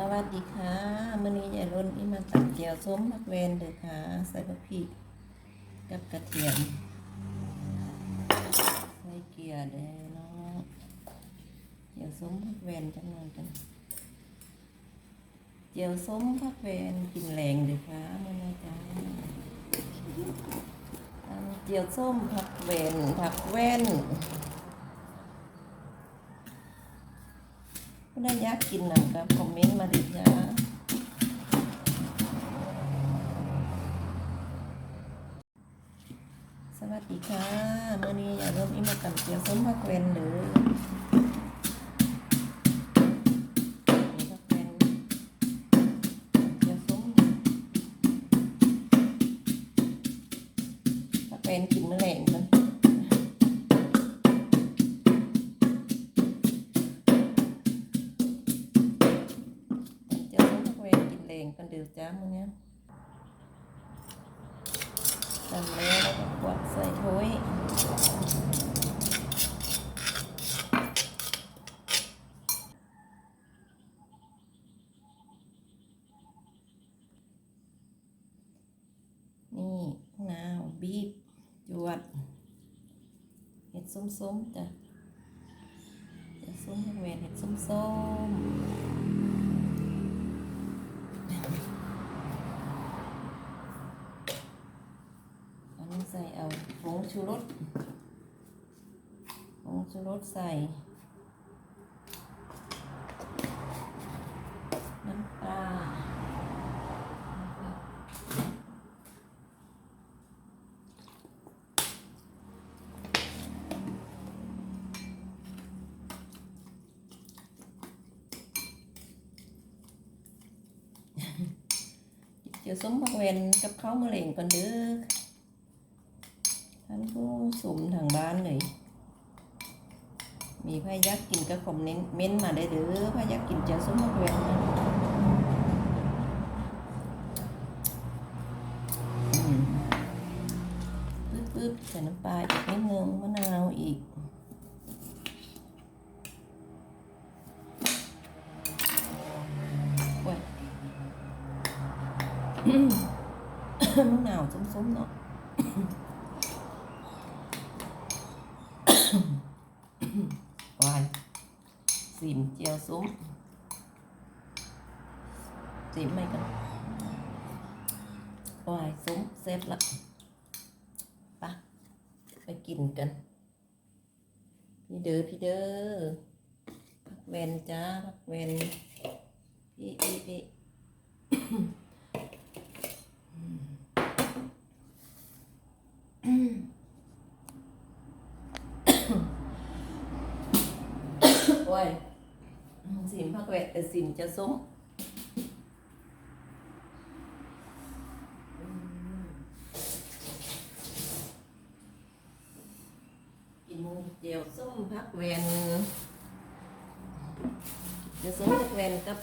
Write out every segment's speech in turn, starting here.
สวัสดีค่ะมื้อนี้ยายรุ่นอีมาตัดเจียวส้มมักเวนเด้อค่ะ ใส่กะปิกับกระเทียม ใส่เกลือเด้อเนาะเจียวส้มมักเวนจังหน่อยกันเจียวส้มมักเวนกินแรงเด้อค่ะมื้อนี้จ้าเจียวส้มผักเวนผักแว่น ผู้ใดอยากกินนำกับคอมเมนต์มาดิจ้าสวัสดีค่ะเมื่อนี้อย่าเริ่มอิมากับเจียวส้มผักเวนหรือนี่ผักเวนเจียวส้มผักเวนกินมะเร็ง งกันเดือดจ้ามึงเนี้ยทำแล้วแล้วก็กวาดใส่ถ้วยนี่นาวบีบจวดเห็ดส้มๆจ้ะเจ้าส้มเวรเห็ดส้มๆ อันนี้ใส่เอาผง ชูรสผงชูรสใส่ น้ำปลาเจียวส้มผักเวนกับข้าวมะเร็งก่อนเด้อ ท่านผู้สูมทางบ้านเลย มีพายักกินก็คอมเมนต์เม้นมาได้เด้อพายักกินเจ้าส้มะเขือนะอืมปึ๊บปึ๊บใส่น้ำปลาอีกนิดนึงมะนาวอีกโอ้ยมะนาวส้มๆเนาะ วายสิมเจียวซุ้มสิมไม่กันวายซุ้มเสร็จละปะไปกินกัน พี่เด้อพี่เด้อพักเวนจ้าพักเวนพี่พี่พี่ ยสิมพักเวนเออสิมจะซุ้มกินเจียวส้มพักเวนเจียวส้มพักเวนกับ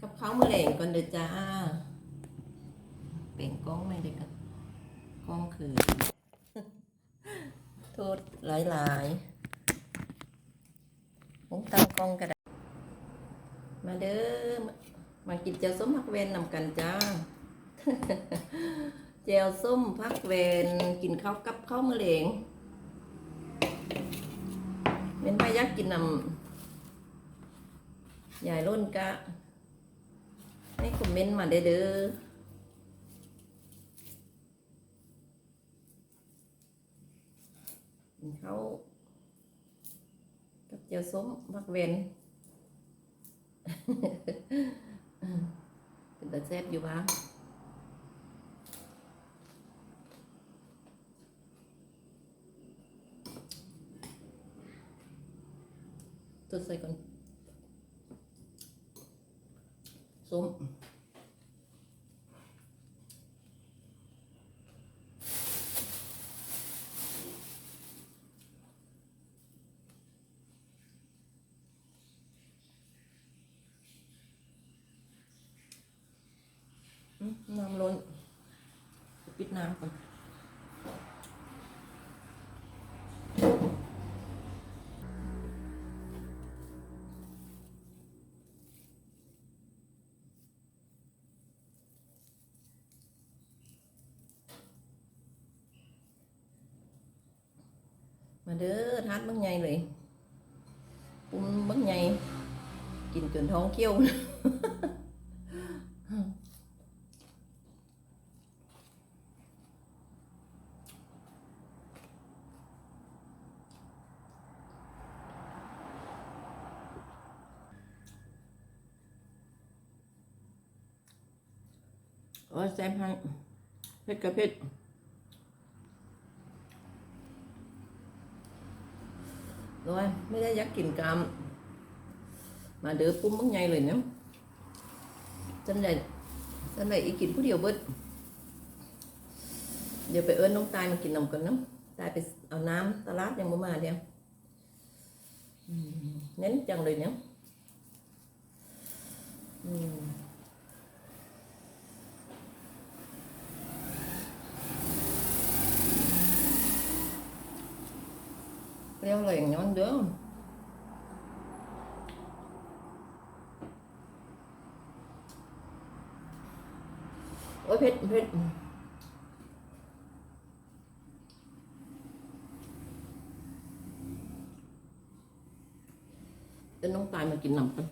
กับข้าวมะเร็งก่อนเด้อจ้าเปล่งกล้องไม่ได้กับกล้องคือ โทษหลายๆผมตั้งกองก็ได้มาเด้อมากินเจียวส้มพักเวนนำกันจ้าเจียวส้มพักเวนกินข้าวกับข้าวมะเร็งเป็นพายักกินนำใหญ่ร่นกะให้คอมเมนต์มาได้เด้อ กินข้าวกับเจียวส้มมักเวนเป็นตาแซ่บอยู่บ้างตัวใส่ก่อนส้ม น้ำล้นปิดน้ำก่อนมาเด้อทัดบักใหญ่เลยปุ้มบักใหญ่กินจนท้องเคี้ยว โอ้แซมให้เผ็ดกับเผ็ด rồi ไม่ได้ยักกินกามมาเดือปุ้มบักใหญ่เลยเนี่ยจันใดจันใดอีกินผู้เดียวเบิดเดี๋ยวไปเอิ้นน้องตายมากินนมกันเนาะตายไปเอาน้ำตลาดยังบ่มาเดียวเน้นจังเลยเนี่ย leo liền nhón đứa. Ôi phết phết tên ông tài mà chị nằm tên